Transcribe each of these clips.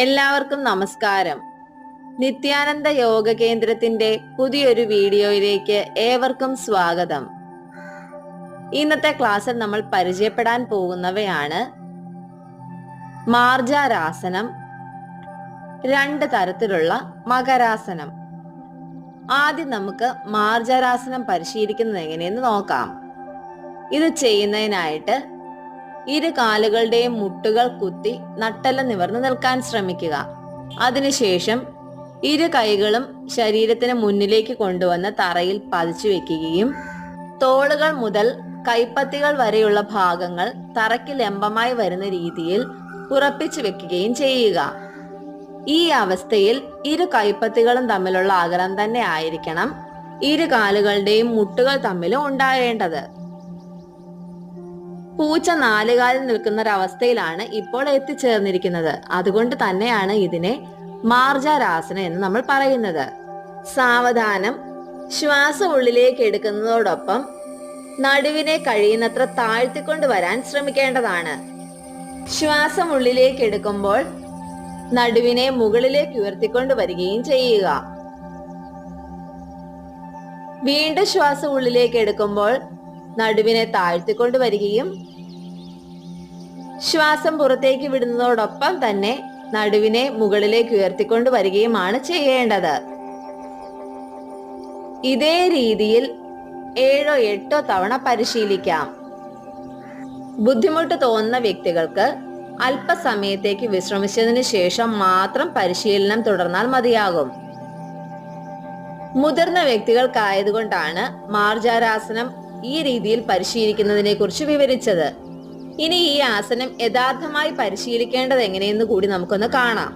എല്ലാവർക്കും നമസ്കാരം. നിത്യാനന്ദ യോഗ കേന്ദ്രത്തിന്റെ പുതിയൊരു വീഡിയോയിലേക്ക് ഏവർക്കും സ്വാഗതം. ഇന്നത്തെ ക്ലാസ്സിൽ നമ്മൾ പരിചയപ്പെടാൻ പോകുന്നവയാണ് മാർജാരാസനം രണ്ട് തരത്തിലുള്ള മകരാസനം. ആദ്യം നമുക്ക് മാർജാരാസനം പരിശീലിക്കുന്നത് എങ്ങനെയെന്ന് നോക്കാം. ഇത് ചെയ്യുന്നതിനായിട്ട് ഇരു കാലുകളുടെയും മുട്ടുകൾ കുത്തി നട്ടല നിവർന്ന് നിൽക്കാൻ ശ്രമിക്കുക. അതിനുശേഷം ഇരു കൈകളും ശരീരത്തിന് മുന്നിലേക്ക് കൊണ്ടുവന്ന് തറയിൽ പതിച്ചു വെക്കുകയും തോളുകൾ മുതൽ കൈപ്പത്തികൾ വരെയുള്ള ഭാഗങ്ങൾ തറയ്ക്ക് ലംബമായി വരുന്ന രീതിയിൽ ഉറപ്പിച്ചു വെക്കുകയും ചെയ്യുക. ഈ അവസ്ഥയിൽ ഇരു കൈപ്പത്തികളും തമ്മിലുള്ള അകലം തന്നെ ആയിരിക്കണം ഇരു കാലുകളുടെയും മുട്ടുകൾ തമ്മിലും ഉണ്ടാകേണ്ടത് പൂച്ച നാലുകാലിൽ നിൽക്കുന്ന ഒരവസ്ഥയിലാണ് ഇപ്പോൾ എത്തിച്ചേർന്നിരിക്കുന്നത്. അതുകൊണ്ട് തന്നെയാണ് ഇതിനെ മാർജാരാസന എന്ന് നമ്മൾ പറയുന്നത്. സാവധാനം ശ്വാസം ഉള്ളിലേക്ക് എടുക്കുന്നതോടൊപ്പം നടുവിനെ കഴിയുന്നത്ര താഴ്ത്തിക്കൊണ്ട് വരാൻ ശ്രമിക്കേണ്ടതാണ്. ശ്വാസം ഉള്ളിലേക്ക് എടുക്കുമ്പോൾ നടുവിനെ മുകളിലേക്ക് ഉയർത്തിക്കൊണ്ട് വരികയും ചെയ്യുക. വീണ്ടും ശ്വാസം ഉള്ളിലേക്ക് എടുക്കുമ്പോൾ നടുവിനെ താഴ്ത്തിക്കൊണ്ട് വരികയും ശ്വാസം പുറത്തേക്ക് വിടുന്നതോടൊപ്പം തന്നെ നടുവിനെ മുകളിലേക്ക് ഉയർത്തിക്കൊണ്ട് വരികയുമാണ് ചെയ്യേണ്ടത്. ഇതേ രീതിയിൽ ഏഴോ എട്ടോ തവണ പരിശീലിക്കാം. ബുദ്ധിമുട്ട് തോന്നുന്ന വ്യക്തികൾക്ക് അല്പസമയത്തേക്ക് വിശ്രമിച്ചതിന് ശേഷം മാത്രം പരിശീലനം തുടർന്നാൽ മതിയാകും. മുതിർന്ന വ്യക്തികൾക്കായതുകൊണ്ടാണ് മാർജാരാസനം ഈ രീതിയിൽ പരിശീലിക്കുന്നതിനെ കുറിച്ച് വിവരിച്ചത്. ഇനി ഈ ആസനം യഥാർത്ഥമായി പരിശീലിക്കേണ്ടത് എങ്ങനെയെന്ന് കൂടി നമുക്കൊന്ന് കാണാം.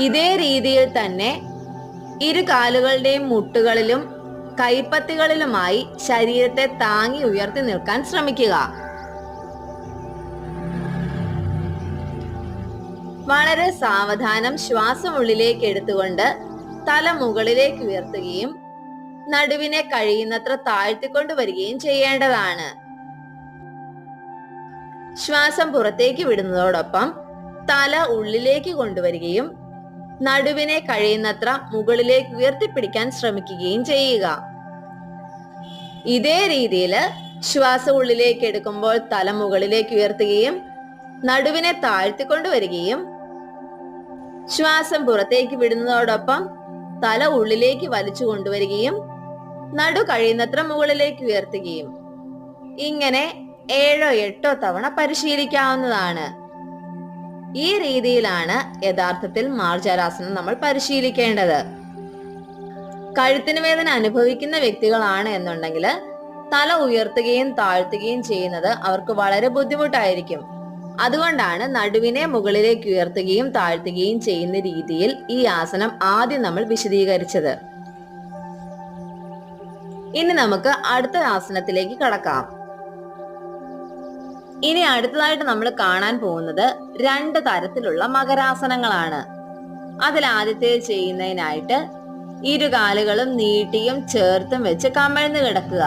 ഇതേ രീതിയിൽ തന്നെ ഇരു കാലുകളുടെയും മുട്ടുകളിലും കൈപ്പത്തികളിലുമായി ശരീരത്തെ താങ്ങി ഉയർത്തി നിൽക്കാൻ ശ്രമിക്കുക. വളരെ സാവധാനം ശ്വാസം ഉള്ളിലേക്ക് എടുത്തുകൊണ്ട് തല മുകളിലേക്ക് ഉയർത്തുകയും നടുവിനെ കഴിയുന്നത്ര താഴ്ത്തിക്കൊണ്ട് വരികയും ചെയ്യേണ്ടതാണ്. ശ്വാസം പുറത്തേക്ക് വിടുന്നതോടൊപ്പം തല ഉള്ളിലേക്ക് കൊണ്ടുവരികയും നടുവിനെ കഴിയുന്നത്ര മുകളിലേക്ക് ഉയർത്തിപ്പിടിക്കാൻ ശ്രമിക്കുകയും ചെയ്യുക. ഇതേ രീതിയിൽ ശ്വാസം ഉള്ളിലേക്ക് എടുക്കുമ്പോൾ തല മുകളിലേക്ക് ഉയർത്തുകയും നടുവിനെ താഴ്ത്തിക്കൊണ്ട് വരികയും ശ്വാസം പുറത്തേക്ക് വിടുന്നതോടൊപ്പം തല ഉള്ളിലേക്ക് വലിച്ചു കൊണ്ടുവരികയും നടു കഴിയുന്നത്ര മുകളിലേക്ക് ഉയർത്തുകയും ഇങ്ങനെ ഏഴോ എട്ടോ തവണ പരിശീലിക്കാവുന്നതാണ്. ഈ രീതിയിലാണ് യഥാർത്ഥത്തിൽ മാർജാരാസനം നമ്മൾ പരിശീലിക്കേണ്ടത്. കഴുത്തിന് വേദന അനുഭവിക്കുന്ന വ്യക്തികളാണ് എന്നുണ്ടെങ്കിൽ തല ഉയർത്തുകയും താഴ്ത്തുകയും ചെയ്യുന്നത് അവർക്ക് വളരെ ബുദ്ധിമുട്ടായിരിക്കും. അതുകൊണ്ടാണ് നടുവിനെ മുകളിലേക്ക് ഉയർത്തുകയും താഴ്ത്തുകയും ചെയ്യുന്ന രീതിയിൽ ഈ ആസനം ആദ്യം നമ്മൾ വിശദീകരിച്ചത്. ഇനി നമുക്ക് അടുത്ത ആസനത്തിലേക്ക് കടക്കാം. ഇനി അടുത്തതായിട്ട് നമ്മൾ കാണാൻ പോകുന്നത് രണ്ട് തരത്തിലുള്ള മകരാസനങ്ങളാണ്. അതിൽ ആദ്യത്തെ ചെയ്യുന്നതിനായിട്ട് ഇരുകാലുകളും നീട്ടിയും ചേർത്തും വെച്ച് കമഴ്ന്നു കിടക്കുക.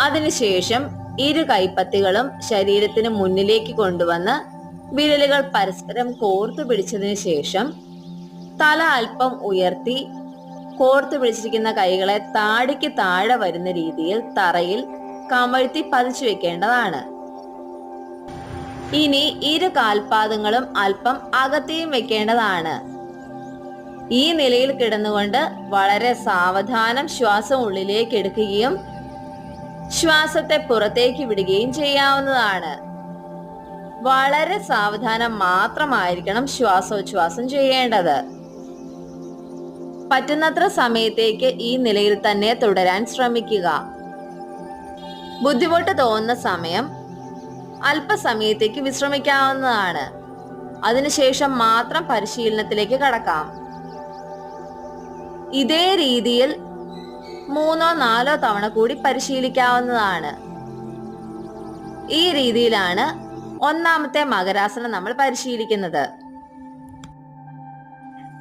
അതിനുശേഷം ഇരു കൈപ്പത്തികളും ശരീരത്തിന് മുന്നിലേക്ക് കൊണ്ടുവന്ന് വിരലുകൾ പരസ്പരം കോർത്തു പിടിച്ചതിന് ശേഷം തല അല്പം ഉയർത്തി കോർത്തു പിടിച്ചിരിക്കുന്ന കൈകളെ താടിക്ക് താഴെ വരുന്ന രീതിയിൽ തറയിൽ കമഴ്ത്തി പതിച്ചു വെക്കേണ്ടതാണ്. ഇനി ഇരു കാൽപാദങ്ങളും അല്പം അകത്തെയും വെക്കേണ്ടതാണ്. ഈ നിലയിൽ കിടന്നുകൊണ്ട് വളരെ സാവധാനം ശ്വാസം ഉള്ളിലേക്ക് എടുക്കുകയും ശ്വാസത്തെ പുറത്തേക്ക് വിടുകയും ചെയ്യാവുന്നതാണ്. വളരെ സാവധാനം മാത്രമായിരിക്കണം ശ്വാസോച്ഛ്വാസം ചെയ്യേണ്ടത്. പറ്റുന്നത്ര സമയത്തേക്ക് ഈ നിലയിൽ തന്നെ തുടരാൻ ശ്രമിക്കുക. ബുദ്ധിമുട്ട് തോന്നുന്ന സമയം അല്പസമയത്തേക്ക് വിശ്രമിക്കാവുന്നതാണ്. അതിനുശേഷം മാത്രം പരിശീലനത്തിലേക്ക് കടക്കാം. ഇതേ രീതിയിൽ മൂന്നോ നാലോ തവണ കൂടി പരിശീലിക്കാവുന്നതാണ്. ഈ രീതിയിലാണ് ഒന്നാമത്തെ മകരാസനം നമ്മൾ പരിശീലിക്കുന്നത്.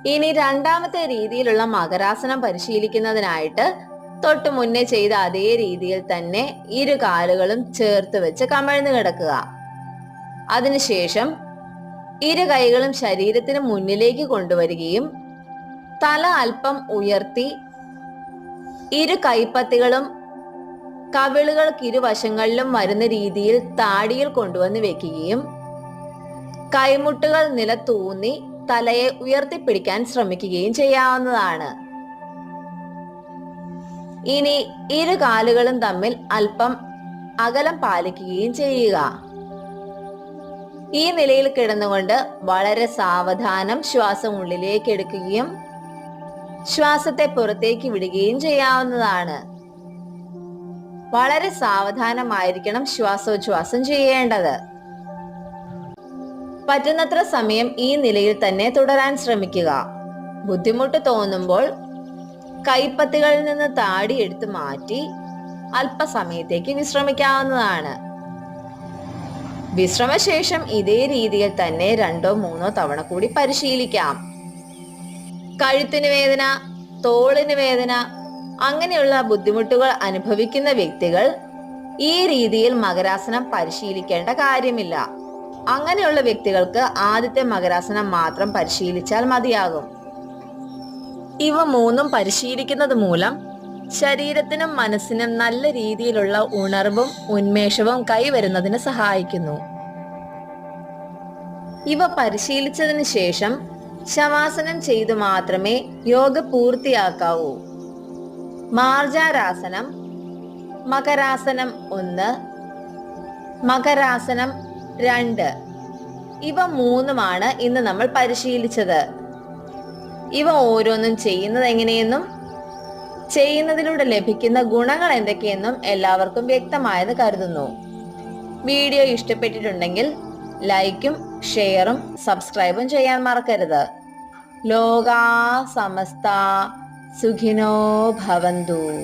ഇനി രണ്ടാമത്തെ രീതിയിലുള്ള മകരാസനം പരിശീലിക്കുന്നതിനായിട്ട് തൊട്ട് മുന്നേ ചെയ്ത അതേ രീതിയിൽ തന്നെ ഇരു കാലുകളും ചേർത്ത് വെച്ച് കമഴ്ന്നു കിടക്കുക. അതിനുശേഷം ഇരു കൈകളും ശരീരത്തിന് മുന്നിലേക്ക് കൊണ്ടുവരികയും തല അല്പം ഉയർത്തി ഇരു കൈപ്പത്തികളും കവിളുകൾക്ക് ഇരുവശങ്ങളിലും വരുന്ന രീതിയിൽ താടിയിൽ കൊണ്ടുവന്ന് വെക്കുകയും കൈമുട്ടുകൾ നിലത്തൂന്നി തലയെ ഉയർത്തിപ്പിടിക്കാൻ ശ്രമിക്കുകയും ചെയ്യാവുന്നതാണ്. ഇനി ഇരു കാലുകളും തമ്മിൽ അല്പം അകലം പാലിക്കുകയും ചെയ്യുക. ഈ നിലയിൽ കിടന്നുകൊണ്ട് വളരെ സാവധാനം ശ്വാസം ഉള്ളിലേക്ക് എടുക്കുകയും ശ്വാസത്തെ പുറത്തേക്ക് വിടുകയും ചെയ്യാവുന്നതാണ്. വളരെ സാവധാനമായിരിക്കണം ശ്വാസോച്ഛ്വാസം ചെയ്യേണ്ടത്. പറ്റുന്നത്ര സമയം ഈ നിലയിൽ തന്നെ തുടരാൻ ശ്രമിക്കുക. ബുദ്ധിമുട്ട് തോന്നുമ്പോൾ കൈപ്പത്തികളിൽ നിന്ന് താടി എടുത്ത് മാറ്റി അല്പസമയത്തേക്ക് വിശ്രമിക്കാവുന്നതാണ്. വിശ്രമശേഷം ഇതേ രീതിയിൽ തന്നെ രണ്ടോ മൂന്നോ തവണ കൂടി പരിശീലിക്കാം. കഴുത്തിന് വേദന തോളിന് വേദന അങ്ങനെയുള്ള ബുദ്ധിമുട്ടുകൾ അനുഭവിക്കുന്ന വ്യക്തികൾ ഈ രീതിയിൽ മകരാസനം പരിശീലിക്കേണ്ട കാര്യമില്ല. അങ്ങനെയുള്ള വ്യക്തികൾക്ക് ആദ്യത്തെ മകരാസനം മാത്രം പരിശീലിച്ചാൽ മതിയാകും. ഇവ മൂന്നും പരിശീലിക്കുന്നത് മൂലം ശരീരത്തിനും മനസ്സിനും നല്ല രീതിയിലുള്ള ഉണർവും ഉന്മേഷവും കൈവരുന്നതിന് സഹായിക്കുന്നു. ഇവ പരിശീലിച്ചതിന് ശേഷം ശവാസനം ചെയ്തു മാത്രമേ യോഗ പൂർത്തിയാക്കാവൂ. മാർജാരാസനം മകരാസനം ഒന്ന് മകരാസനം രണ്ട്. ഇവ മൂന്നുമാണ് ഇന്ന് നമ്മൾ പരിശീലിച്ചത്. ഇവ ഓരോന്നും ചെയ്യുന്നത് എങ്ങനെയെന്നും ചെയ്യുന്നതിലൂടെ ലഭിക്കുന്ന ഗുണങ്ങൾ എന്തൊക്കെയെന്നും എല്ലാവർക്കും വ്യക്തമായെന്ന് കരുതുന്നു. വീഡിയോ ഇഷ്ടപ്പെട്ടിട്ടുണ്ടെങ്കിൽ ലൈക്കും ഷെയറും സബ്സ്ക്രൈബും ചെയ്യാൻ മറക്കരുത്. ലോകാ സമസ്ത സുഖിനോ ഭവന്തു.